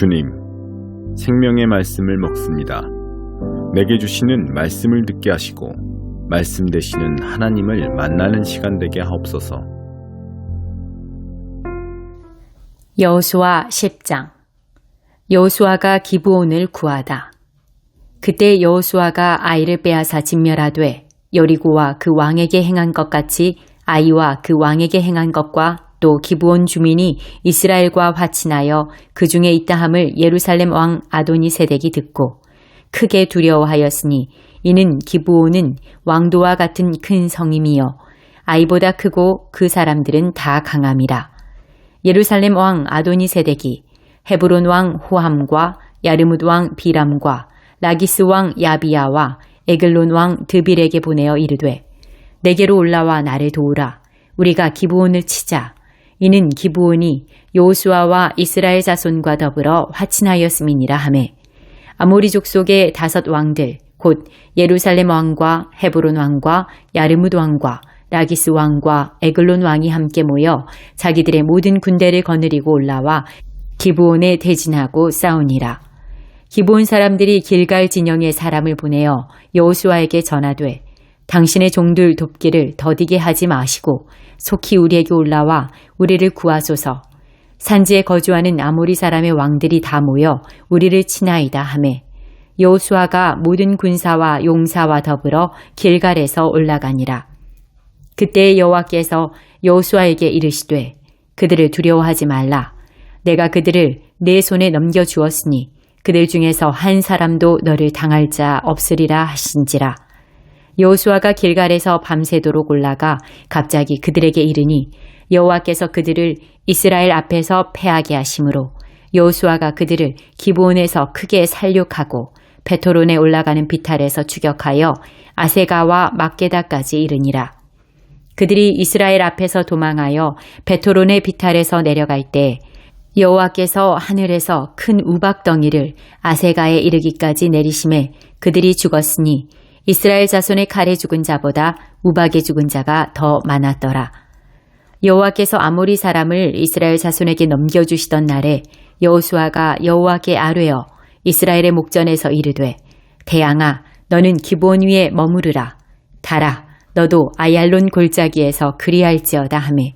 주님, 생명의 말씀을 먹습니다. 내게 주시는 말씀을 듣게 하시고, 말씀 되시는 하나님을 만나는 시간 되게 하옵소서. 여호수아 10장 여호수아가 기브온을 구하다. 그때 여호수아가 아이를 빼앗아 진멸하되 여리고와 그 왕에게 행한 것 같이 아이와 그 왕에게 행한 것과 또 기브온 주민이 이스라엘과 화친하여 그 중에 있다함을 예루살렘 왕 아도니 세덱이 듣고 크게 두려워하였으니 이는 기브온은 왕도와 같은 큰 성임이요. 아이보다 크고 그 사람들은 다 강함이라. 예루살렘 왕 아도니 세덱이 헤브론 왕 호함과 야르무드 왕 비람과 라기스 왕 야비야와 에글론 왕 드빌에게 보내어 이르되 내게로 올라와 나를 도우라. 우리가 기브온을 치자 이는 기브온이 요수아와 이스라엘 자손과 더불어 화친하였음이니라 하매 아모리 족 속의 다섯 왕들 곧 예루살렘 왕과 헤브론 왕과 야르무드 왕과 라기스 왕과 에글론 왕이 함께 모여 자기들의 모든 군대를 거느리고 올라와 기브온에 대진하고 싸우니라. 기브온 사람들이 길갈 진영에 사람을 보내어 여호수아에게 전하되 당신의 종들 돕기를 더디게 하지 마시고 속히 우리에게 올라와 우리를 구하소서. 산지에 거주하는 아모리 사람의 왕들이 다 모여 우리를 치나이다 하매 여호수아가 모든 군사와 용사와 더불어 길갈에서 올라가니라. 그때 여호와께서 여호수아에게 이르시되 그들을 두려워하지 말라. 내가 그들을 내 손에 넘겨 주었으니 그들 중에서 한 사람도 너를 당할 자 없으리라 하신지라. 여호수아가 길갈에서 밤새도록 올라가 갑자기 그들에게 이르니 여호와께서 그들을 이스라엘 앞에서 패하게 하심으로 여호수아가 그들을 기브온에서 크게 살육하고 베토론에 올라가는 비탈에서 추격하여 아세가와 막게다까지 이르니라. 그들이 이스라엘 앞에서 도망하여 베토론의 비탈에서 내려갈 때 여호와께서 하늘에서 큰 우박덩이를 아세가에 이르기까지 내리심에 그들이 죽었으니 이스라엘 자손의 칼에 죽은 자보다 우박에 죽은 자가 더 많았더라. 여호와께서 아모리 사람을 이스라엘 자손에게 넘겨주시던 날에 여호수아가 여호와께 아뢰어 이스라엘의 목전에서 이르되 대양아 너는 기본 위에 머무르라 달아 너도 아얄론 골짜기에서 그리할지어다 하매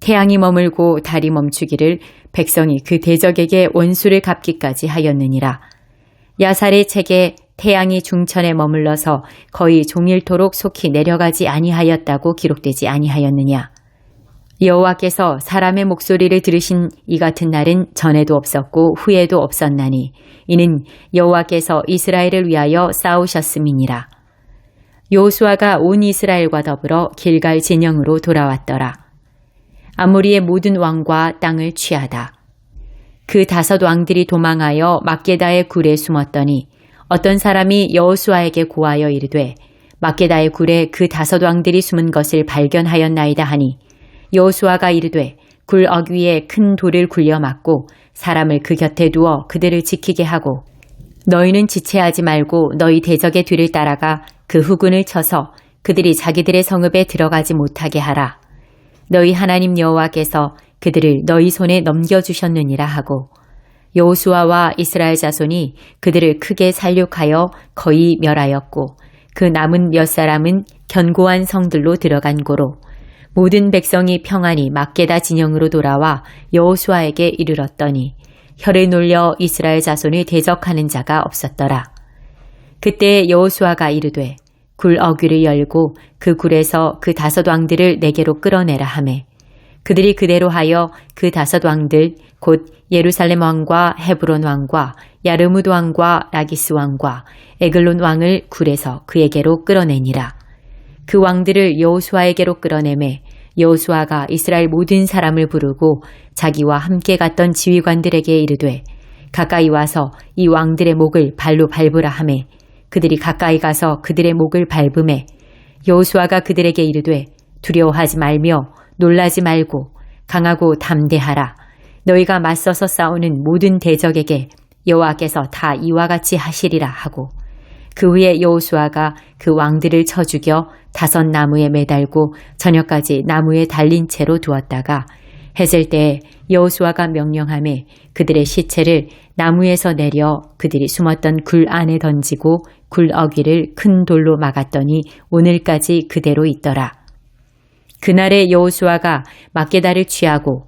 태양이 머물고 달이 멈추기를 백성이 그 대적에게 원수를 갚기까지 하였느니라. 야살의 책에 태양이 중천에 머물러서 거의 종일토록 속히 내려가지 아니하였다고 기록되지 아니하였느냐. 여호와께서 사람의 목소리를 들으신 이 같은 날은 전에도 없었고 후에도 없었나니 이는 여호와께서 이스라엘을 위하여 싸우셨음이니라. 요수아가 온 이스라엘과 더불어 길갈 진영으로 돌아왔더라. 아모리의 모든 왕과 땅을 취하다. 그 다섯 왕들이 도망하여 막게다의 굴에 숨었더니 어떤 사람이 여호수아에게 고하여 이르되 막게다의 굴에 그 다섯 왕들이 숨은 것을 발견하였나이다 하니 여호수아가 이르되 굴 어귀에 큰 돌을 굴려 막고 사람을 그 곁에 두어 그들을 지키게 하고 너희는 지체하지 말고 너희 대적의 뒤를 따라가 그 후군을 쳐서 그들이 자기들의 성읍에 들어가지 못하게 하라. 너희 하나님 여호와께서 그들을 너희 손에 넘겨 주셨느니라 하고 여호수아와 이스라엘 자손이 그들을 크게 살육하여 거의 멸하였고 그 남은 몇 사람은 견고한 성들로 들어간 고로 모든 백성이 평안히 막게다 진영으로 돌아와 여호수아에게 이르렀더니 혀를 놀려 이스라엘 자손을 대적하는 자가 없었더라. 그때 여호수아가 이르되 굴 어귀를 열고 그 굴에서 그 다섯 왕들을 내게로 끌어내라 하매 그들이 그대로 하여 그 다섯 왕들 곧 예루살렘 왕과 헤브론 왕과 야르무드 왕과 라기스 왕과 에글론 왕을 굴에서 그에게로 끌어내니라. 그 왕들을 여호수아에게로 끌어내매 여호수아가 이스라엘 모든 사람을 부르고 자기와 함께 갔던 지휘관들에게 이르되 가까이 와서 이 왕들의 목을 발로 밟으라 하매 그들이 가까이 가서 그들의 목을 밟음에 여호수아가 그들에게 이르되 두려워하지 말며 놀라지 말고 강하고 담대하라 너희가 맞서서 싸우는 모든 대적에게 여호와께서 다 이와 같이 하시리라 하고 그 후에 여호수아가 그 왕들을 쳐 죽여 다섯 나무에 매달고 저녁까지 나무에 달린 채로 두었다가 해질 때에 여호수아가 명령함에 그들의 시체를 나무에서 내려 그들이 숨었던 굴 안에 던지고 굴 어귀를 큰 돌로 막았더니 오늘까지 그대로 있더라. 그날에 여호수아가 막게다를 취하고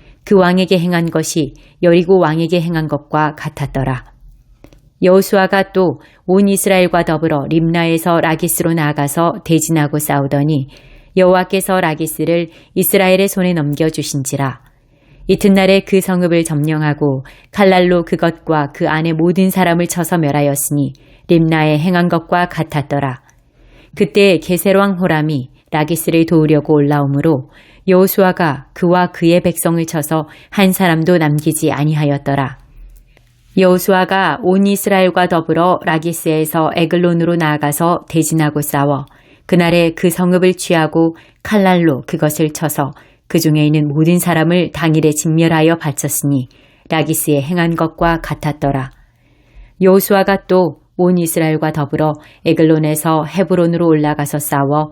그 왕에게 행한 것이 여리고 왕에게 행한 것과 같았더라. 여호수아가 또 온 이스라엘과 더불어 림나에서 라기스로 나아가서 대진하고 싸우더니 여호와께서 라기스를 이스라엘의 손에 넘겨 주신지라. 이튿날에 그 성읍을 점령하고 칼날로 그것과 그 안에 모든 사람을 쳐서 멸하였으니 림나에 행한 것과 같았더라. 그때 게세왕 호람이 라기스를 도우려고 올라오므로 여호수아가 그와 그의 백성을 쳐서 한 사람도 남기지 아니하였더라. 여호수아가 온 이스라엘과 더불어 라기스에서 에글론으로 나아가서 대진하고 싸워 그날에 그 성읍을 취하고 칼날로 그것을 쳐서 그 중에 있는 모든 사람을 당일에 진멸하여 바쳤으니 라기스에 행한 것과 같았더라. 여호수아가 또 온 이스라엘과 더불어 에글론에서 헤브론으로 올라가서 싸워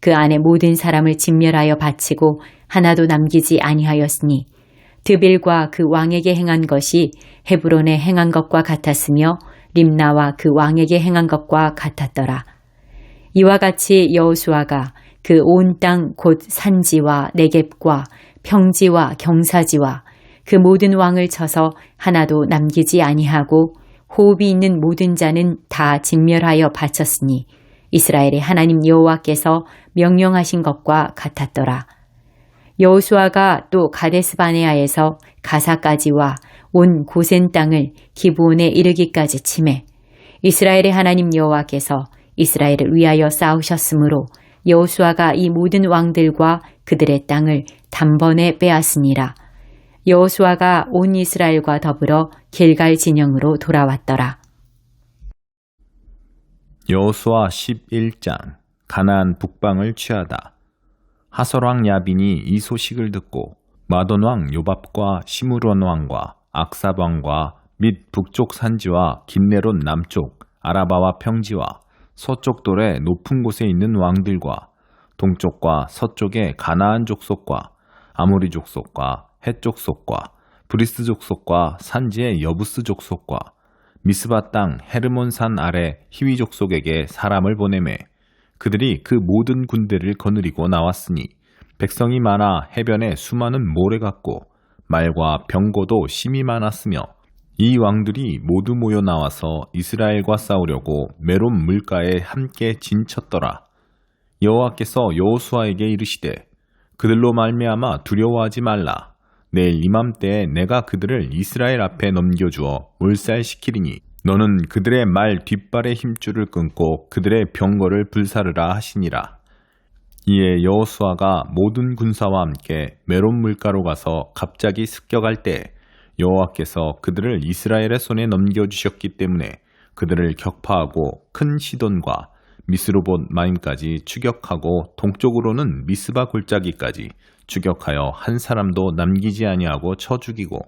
그 안에 모든 사람을 진멸하여 바치고 하나도 남기지 아니하였으니 드빌과 그 왕에게 행한 것이 헤브론에 행한 것과 같았으며 림나와 그 왕에게 행한 것과 같았더라. 이와 같이 여호수아가 그 온 땅 곧 산지와 내겝과 평지와 경사지와 그 모든 왕을 쳐서 하나도 남기지 아니하고 호흡이 있는 모든 자는 다 진멸하여 바쳤으니 이스라엘의 하나님 여호와께서 명령하신 것과 같았더라. 여호수아가 또 가데스 바네아에서 가사까지와 온 고센 땅을 기브온에 이르기까지 침해 이스라엘의 하나님 여호와께서 이스라엘을 위하여 싸우셨으므로 여호수아가 이 모든 왕들과 그들의 땅을 단번에 빼앗으니라. 여호수아가 온 이스라엘과 더불어 길갈 진영으로 돌아왔더라. 여호수아 11장 가나안 북방을 취하다. 하설왕 야빈이 이 소식을 듣고 마돈 왕 요밥과 시므론 왕과 악삽 왕과 및 북쪽 산지와 김네론 남쪽 아라바와 평지와 서쪽 돌의 높은 곳에 있는 왕들과 동쪽과 서쪽의 가나안 족속과 아모리 족속과 헷 족속과 브리스 족속과 산지의 여부스 족속과 미스바 땅 헤르몬산 아래 히위 족 속에게 사람을 보내매 그들이 그 모든 군대를 거느리고 나왔으니 백성이 많아 해변에 수많은 모래 같고 말과 병거도 심이 많았으며 이 왕들이 모두 모여 나와서 이스라엘과 싸우려고 메론 물가에 함께 진쳤더라. 여호와께서 여호수아에게 이르시되 그들로 말미암아 두려워하지 말라. 내일 이맘때에 내가 그들을 이스라엘 앞에 넘겨주어 몰살시키리니 너는 그들의 말 뒷발의 힘줄을 끊고 그들의 병거를 불사르라 하시니라. 이에 여호수아가 모든 군사와 함께 메론 물가로 가서 갑자기 습격할 때 여호와께서 그들을 이스라엘의 손에 넘겨주셨기 때문에 그들을 격파하고 큰 시돈과 미스로봇 마임까지 추격하고 동쪽으로는 미스바 골짜기까지 추격하여 한 사람도 남기지 아니하고 쳐 죽이고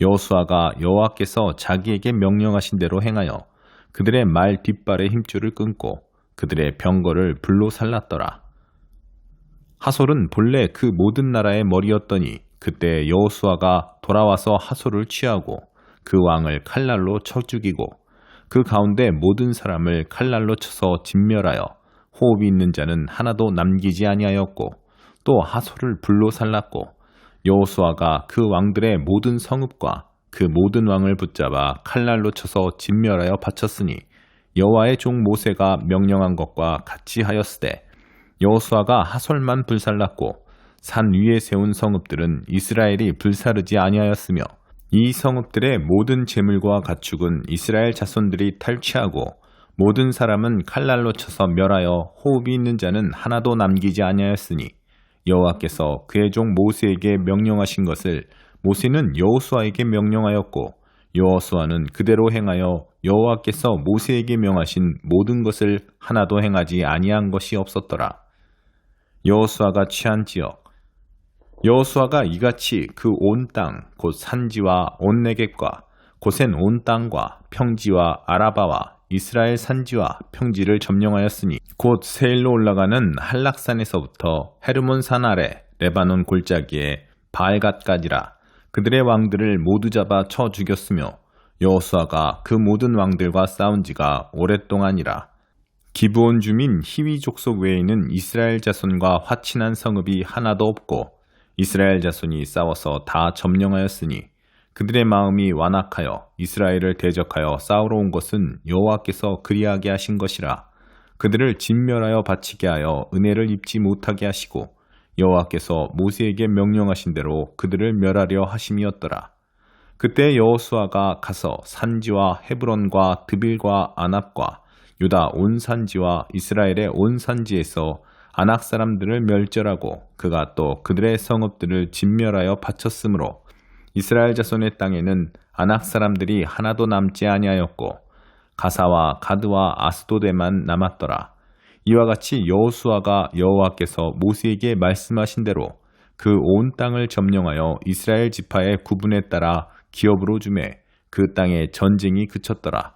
여호수아가 여호와께서 자기에게 명령하신 대로 행하여 그들의 말 뒷발의 힘줄을 끊고 그들의 병거를 불로 살랐더라. 하솔은 본래 그 모든 나라의 머리였더니 그때 여호수아가 돌아와서 하솔을 취하고 그 왕을 칼날로 쳐 죽이고 그 가운데 모든 사람을 칼날로 쳐서 진멸하여 호흡이 있는 자는 하나도 남기지 아니하였고 또 하솔을 불로 살랐고 여호수아가 그 왕들의 모든 성읍과 그 모든 왕을 붙잡아 칼날로 쳐서 진멸하여 바쳤으니 여호와의 종 모세가 명령한 것과 같이 하였으되 여호수아가 하솔만 불살랐고 산 위에 세운 성읍들은 이스라엘이 불사르지 아니하였으며 이 성읍들의 모든 재물과 가축은 이스라엘 자손들이 탈취하고 모든 사람은 칼날로 쳐서 멸하여 호흡이 있는 자는 하나도 남기지 아니하였으니 여호와께서 그의 종 모세에게 명령하신 것을 모세는 여호수아에게 명령하였고 여호수아는 그대로 행하여 여호와께서 모세에게 명하신 모든 것을 하나도 행하지 아니한 것이 없었더라. 여호수아가 취한 지역 여호수아가 이같이 그 온 땅 곧 산지와 온 내겟과 고센 온 땅과 평지와 아라바와 이스라엘 산지와 평지를 점령하였으니 곧 세일로 올라가는 한락산에서부터 헤르몬 산 아래 레바논 골짜기에 바알갓까지라 그들의 왕들을 모두 잡아 쳐 죽였으며 여호수아가 그 모든 왕들과 싸운 지가 오랫동안이라. 기브온 주민 히위 족속 외에는 이스라엘 자손과 화친한 성읍이 하나도 없고 이스라엘 자손이 싸워서 다 점령하였으니 그들의 마음이 완악하여 이스라엘을 대적하여 싸우러 온 것은 여호와께서 그리하게 하신 것이라. 그들을 진멸하여 바치게 하여 은혜를 입지 못하게 하시고 여호와께서 모세에게 명령하신 대로 그들을 멸하려 하심이었더라. 그때 여호수아가 가서 산지와 헤브론과 드빌과 아납과 유다 온 산지와 이스라엘의 온 산지에서 아낙 사람들을 멸절하고 그가 또 그들의 성읍들을 진멸하여 바쳤으므로 이스라엘 자손의 땅에는 아낙 사람들이 하나도 남지 아니하였고 가사와 가드와 아스도데만 남았더라. 이와 같이 여호수아가 여호와께서 모세에게 말씀하신 대로 그 온 땅을 점령하여 이스라엘 지파의 구분에 따라 기업으로 주매 그 땅에 전쟁이 그쳤더라.